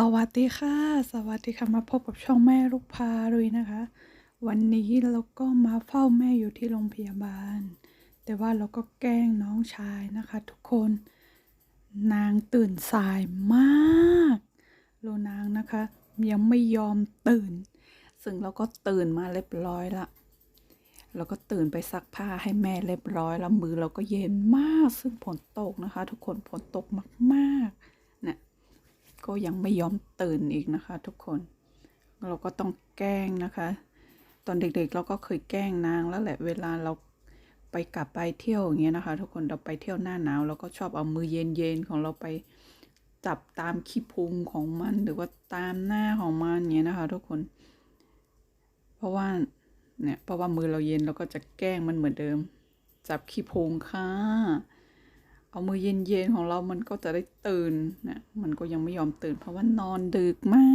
สวัสดีค่ะ สวัสดีค่ะมาพบกับช่องแม่ลูกพาลุยนะคะ วันนี้เราก็มาเฝ้าแม่อยู่ที่โรงพยาบาล แต่ว่าเราก็แกล้งน้องชายนะคะ ทุกคน นางตื่นสายมากโลนางนะคะ ยังไม่ยอมตื่น ซึ่งเราก็ตื่นมาเรียบร้อยละเราก็ตื่นไปซักผ้าให้แม่เรียบร้อยแล้วมือเราก็เย็นมากซึ่งฝนตกนะคะ ทุกคนฝนตกมากๆ ก็ยังไม่ยอมตื่นอีกนะคะ ทุกคน เราก็ต้องแกล้งนะคะ ตอนเด็กๆเราก็เคยแกล้งนางแล้วแหละเวลาเราไปกลับไปเที่ยวอย่างเงี้ยนะคะ ทุกคนเราไปเที่ยวหน้าหนาวเราก็ชอบเอามือเย็นๆของเราไปจับตามขี้พุงของมันหรือว่าตามหน้าของมันเงี้ยนะคะ ทุกคน เพราะว่าเนี่ยเพราะว่ามือเราเย็นเราก็จะแกล้งมันเหมือนเดิม จับขี้พุงค่ะ เอามือเย็นๆของเรามันก็จะได้ตื่นนะมันก็ยังไม่ยอมตื่น เพราะว่านอนดึกมา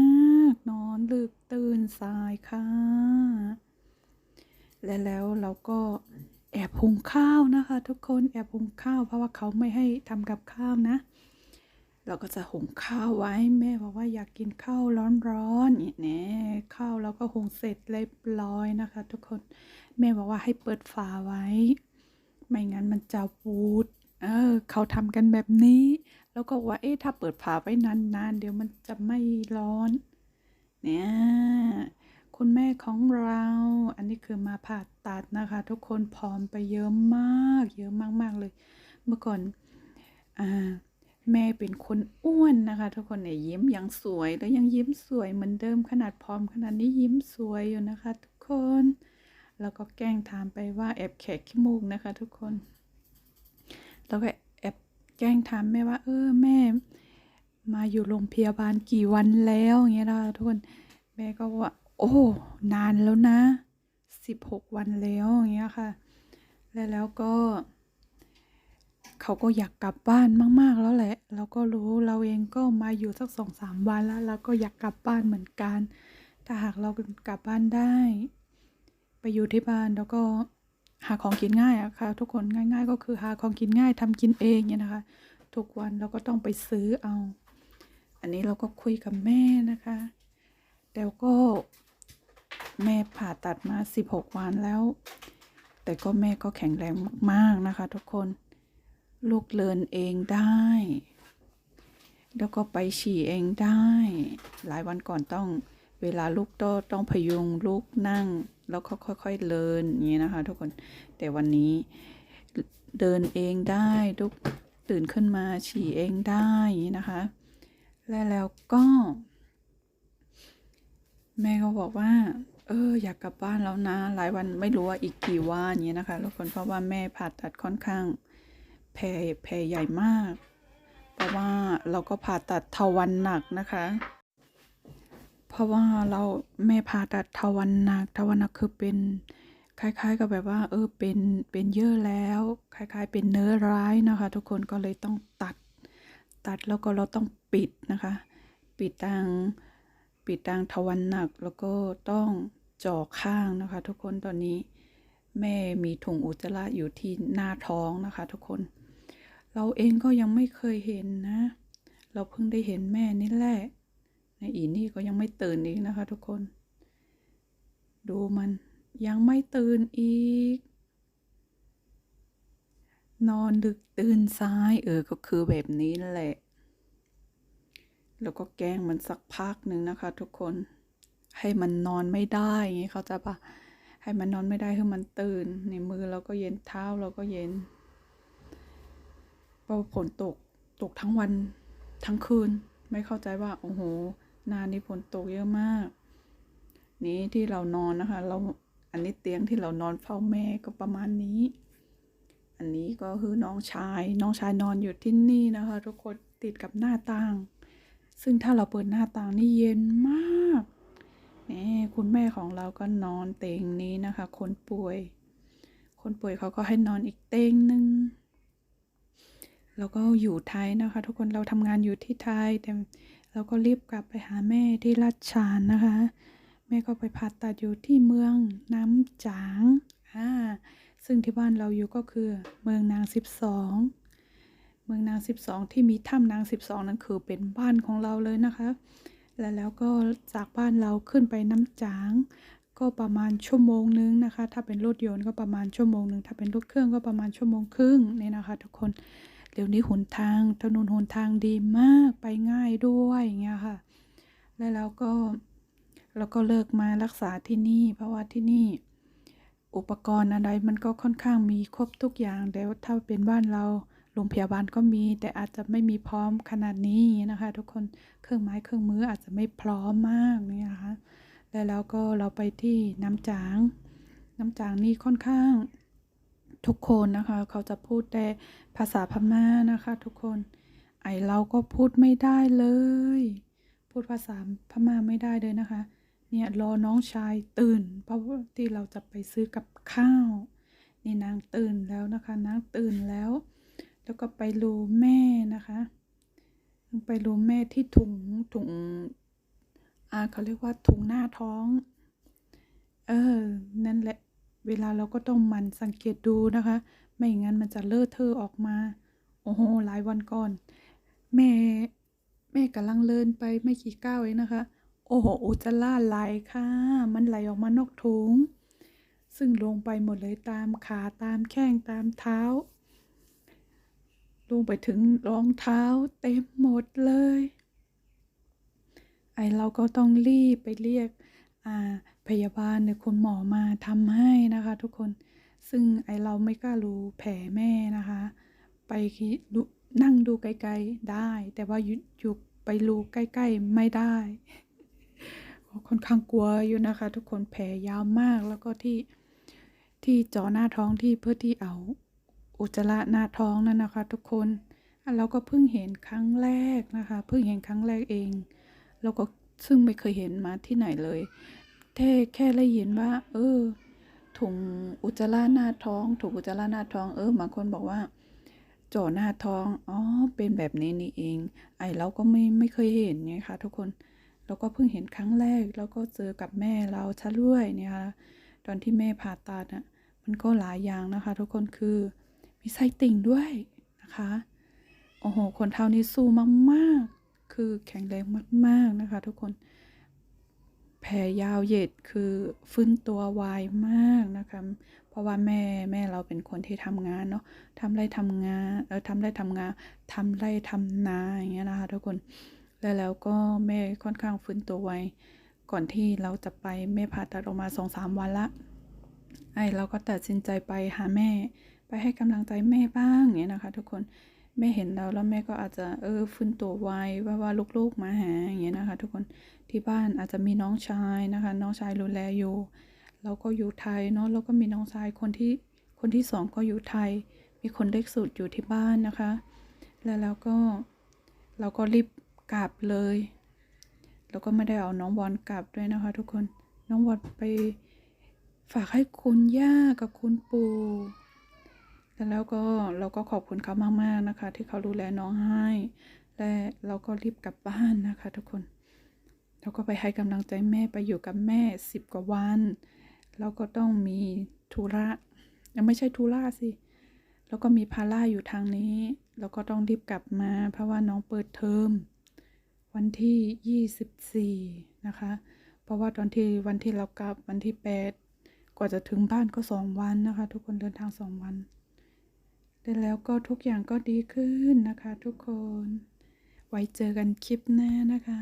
ก นอนดึกตื่นสายค่ะ และแล้วเราก็แอบหุงข้าวนะคะ ทุกคนแอบหุงข้าว เพราะว่าเขาไม่ให้ทำกับข้าวนะ เราก็จะหุงข้าวไว้แม่บอกว่าอยากกินข้าวร้อนๆนี่แน่ข้าวเราก็หุงเสร็จเรียบร้อยนะคะ ทุกคนแม่บอกว่าให้เปิดฝาไว้ ไม่งั้นมันจะวูด เออเขาทำกันแบบนี้ แล้วก็ว่าเอ๊ะถ้าเปิดฝาไว้นานๆ เดี๋ยวมันจะไม่ร้อน เนี่ยคุณแม่ของเรา อันนี้คือมาผ่าตัดนะคะ ทุกคนผอมไปเยอะมาก เยอะมากๆเลย เมื่อก่อนอ่าแม่เป็นคนอ้วนนะคะ ทุกคนเนี่ยยิ้มยังสวยแล้วยังยิ้มสวยเหมือนเดิมขนาดผอมขนาดนี้ยิ้มสวยอยู่นะคะ ทุกคน แล้วก็แกล้งถามไปว่าแอบแขกขี้มูกนะคะ ทุกคน แล้วก็แอบแกล้งถามแม่ว่า เออแม่ มาอยู่โรงพยาบาลกี่วันแล้วอย่างเงี้ยนะทุกคนแม่ก็ว่า โอ้นานแล้วนะสิบหกวันแล้วอย่างเงี้ยค่ะ แล้วแล้วก็เขาก็อยากกลับบ้านมาก ๆ แล้วแหละ เราก็รู้เราเองก็มาอยู่สักสองสามวันแล้วเราก็อยากกลับบ้านเหมือนกัน ถ้าหากเรากลับบ้านได้ ไปอยู่ที่บ้านแล้วก็ หาของกินง่ายอะค่ะ ทุกคนง่าย ๆ ก็คือหาของกินง่ายทำกินเองเนี่ยนะคะ ทุกวันเราก็ต้องไปซื้อเอา อันนี้เราก็คุยกับแม่นะคะแต่ก็แม่ผ่าตัดมาสิบหกวันแล้ว แต่ก็แม่ก็แข็งแรงมากๆนะคะ ทุกคนลูกเลินเองได้ แล้วก็ไปฉี่เองได้ หลายวันก่อนต้องเวลาลูกโตต้องพยุงลูกนั่ง แล้วก็ค่อยๆเลินอย่างนี้นะคะ ทุกคนแต่วันนี้เดินเองได้ลูกตื่นขึ้นมาฉี่เองได้อย่างนี้นะคะ และแล้วก็ แม่ก็บอกว่า เอออยากกลับบ้านแล้วนะ หลายวันไม่รู้ว่าอีกกี่วันอย่างนี้นะคะทุกคนเพราะว่าแม่ผ่าตัดค่อนข้างแผลแผลใหญ่มาก เพราะว่าเราก็ผ่าตัดทวันหนักนะคะ เพราะว่าเราแม่ผ่าตัดทวันหนักทวันหนักคือเป็นคล้ายๆกับแบบว่า เออเป็นเป็นเยอะแล้ว คล้าย ๆ เป็นเนื้อร้ายนะคะ ทุกคนก็เลยต้องตัด ตัดแล้วก็เราต้องปิดนะคะ ปิดทางปิดทางทวันหนักแล้วก็ต้องเจาะข้างนะคะ ทุกคนตอนนี้แม่มีถุงอุจจาระอยู่ที่หน้าท้องนะคะ ทุกคน เราเองก็ยังไม่เคยเห็นนะ เราเพิ่งได้เห็นแม่นี่แหละ ในอีนี่ก็ยังไม่ตื่นอีกนะคะทุกคน ดูมันยังไม่ตื่นอีก นอนดึกตื่นสายเออก็คือแบบนี้แหละ แล้วก็แกล้งมันสักพักหนึ่งนะคะ ทุกคนให้มันนอนไม่ได้อย่างงี้เขาจะปะให้มันนอนไม่ได้ให้มันตื่น ในมือเราก็เย็นเท้าเราก็เย็นพอฝนตกตกทั้งวันทั้งคืน ไม่เข้าใจว่า โอ้โห นานนี้ฝนตกเยอะมาก นี้ที่เรานอนนะคะ เราอันนี้เตียงที่เรานอนเฝ้าแม่ก็ประมาณนี้ อันนี้ก็คือน้องชาย น้องชายนอนอยู่ที่นี่นะคะ ทุกคนติดกับหน้าต่าง ซึ่งถ้าเราเปิดหน้าต่างนี่เย็นมากนี่คุณแม่ของเราก็นอนเตียงนี้นะคะ คนป่วย คนป่วยเขาก็ให้นอนอีกเตียงหนึ่งแล้วก็อยู่ไทยนะคะ ทุกคนเราทำงานอยู่ที่ไทยแต่ เราก็รีบกลับไปหาแม่ที่ราชชานนะคะ แม่ก็ไปผ่าตัดอยู่ที่เมืองน้ำจางอ่าซึ่งที่บ้านเราอยู่ก็คือเมืองนางสิบสองเมืองนางสิบสองที่มีถ้ำนางสิบสองนั่นคือเป็นบ้านของเราเลยนะคะ แล้วแล้วก็จากบ้านเราขึ้นไปน้ำจาง ก็ประมาณชั่วโมงนึงนะคะ ถ้าเป็นรถยนต์ก็ประมาณชั่วโมงนึงถ้าเป็นรถเครื่องก็ประมาณชั่วโมงครึ่งเนี่ยนะคะ ทุกคน เดี๋ยวนี้หนทางถนนหนทางดีมากไปง่ายด้วยอย่างเงี้ยค่ะ แล้วเราก็เราก็เลิกมารักษาที่นี่ เพราะว่าที่นี่ อุปกรณ์อะไรมันก็ค่อนข้างมีครบทุกอย่างแต่ว่าถ้าเป็นบ้านเราโรงพยาบาลก็มีแต่อาจจะไม่มีพร้อมขนาดนี้นะคะ ทุกคนเครื่องไม้เครื่องมืออาจจะไม่พร้อมมากนี่นะคะแล้วเราก็เราไปที่น้ำจาง น้ำจางนี่ค่อนข้าง ทุกคนนะคะ เขาจะพูดแต่ภาษาพม่านะคะ ทุกคน ไอเราก็พูดไม่ได้เลย พูดภาษาพม่าไม่ได้เลยนะคะ เนี่ยรอน้องชายตื่น เพราะว่าที่เราจะไปซื้อกับข้าว นี่นางตื่นแล้วนะคะนางตื่นแล้ว แล้วก็ไปรูแม่นะคะไปรูแม่ที่ถุงถุงอ่าเขาเรียกว่าถุงหน้าท้อง เออ นั่นแหละ เวลาเราก็ต้องมันสังเกตดูนะคะ ไม่อย่างนั้นมันจะเลอะเทอะออกมา โอ้โหหลายวันก่อน แม่แม่กำลังเลินไปไม่กี่ก้าวเองนะคะ โอ้โหอุจจาระไหลค่ะ มันไหลออกมานอกถุง ซึ่งลงไปหมดเลยตามขาตามแข้งตามเท้า ลงไปถึงรองเท้าเต็มหมดเลย ไอเราก็ต้องรีบไปเรียกอ่า พยาบาลหรือคุณหมอมาทำให้นะคะทุกคนซึ่งไอเราไม่กล้ารู้แผลแม่นะคะ ไปนั่งดูไกลๆได้ แต่ว่าอยู่ไปรูใกล้ๆไม่ได้ ค่อนข้างกลัวอยู่นะคะ ทุกคนแผลยาวมากแล้วก็ที่ที่จาะหน้าท้องที่เพื่อที่เอาอุจจาระหน้าท้องนั่นนะคะ ทุกคนเราก็เพิ่งเห็นครั้งแรกนะคะ เพิ่งเห็นครั้งแรกเอง แล้วก็ซึ่งไม่เคยเห็นมาที่ไหนเลย แค่แค่ได้ยินว่า เออถุงอุจจาระหน้าท้องถุงอุจจาระหน้าท้องเออบางคนบอกว่าจาะหน้าท้องอ๋อเป็นแบบนี้นี่เอง ไอเราก็ไม่ไม่เคยเห็นไงคะทุกคนเราก็เพิ่งเห็นครั้งแรก แล้วก็เจอกับแม่เราชะด้วยเนี่ยค่ะตอนที่แม่ผ่าตัดอะมันก็หลายอย่างนะคะ ทุกคนคือมีไส้ติ่งด้วยนะคะโอ้โหคนเท่านี้สู้มากๆ คือแข็งแรงมาก ๆนะคะ ทุกคน แผลยาวเหยียดคือฟื้นตัวไวมากนะคะ เพราะว่าแม่แม่เราเป็นคนที่ทำงานเนาะทำไรทำงาน เออทำไรทำงานทำไรทำนาอย่างเงี้ยนะคะทุกคน แล้วแล้วก็แม่ค่อนข้างฟื้นตัวไว ก่อนที่เราจะไปแม่ผ่าตัดออกมาสองสามวันละ ไอเราก็ตัดสินใจไปหาแม่ ไปให้กำลังใจแม่บ้างอย่างเงี้ยนะคะ ทุกคน แม่เห็นเราแล้วแม่ก็อาจจะเออฟื้นตัวไวว่าว่าลูกๆมาหาอย่างเงี้ยนะคะ ทุกคนที่บ้านอาจจะมีน้องชายนะคะ น้องชายดูแลอยู่เราก็อยู่ไทยเนาะแล้วก็มีน้องชายคนที่คนที่สองก็อยู่ไทย มีคนเล็กสุดอยู่ที่บ้านนะคะ แล้วแล้วก็เราก็รีบกลับเลย แล้วก็ไม่ได้เอาน้องบอลกลับด้วยนะคะ ทุกคนน้องบอลไปฝากให้คุณย่ากับคุณปู่ แล้วก็เราก็ขอบคุณเขามากๆนะคะ ที่เขาดูแลน้องให้ และเราก็รีบกลับบ้านนะคะ ทุกคน เราก็ไปให้กำลังใจแม่ไปอยู่กับแม่สิบกว่าวัน เราก็ต้องมีธุระยังไม่ใช่ธุระสิ แล้วก็มีภาระอยู่ทางนี้ เราก็ต้องรีบกลับมา เพราะว่าน้องเปิดเทอมวันที่ยี่สิบสี่นะคะ เพราะว่าตอนที่วันที่เรากลับวันที่แปดกว่าจะถึงบ้านก็สองวันนะคะ ทุกคนเดินทางสองวัน แต่แล้วก็ทุกอย่างก็ดีขึ้นนะคะ ทุกคน ไว้เจอกันคลิปหน้านะคะ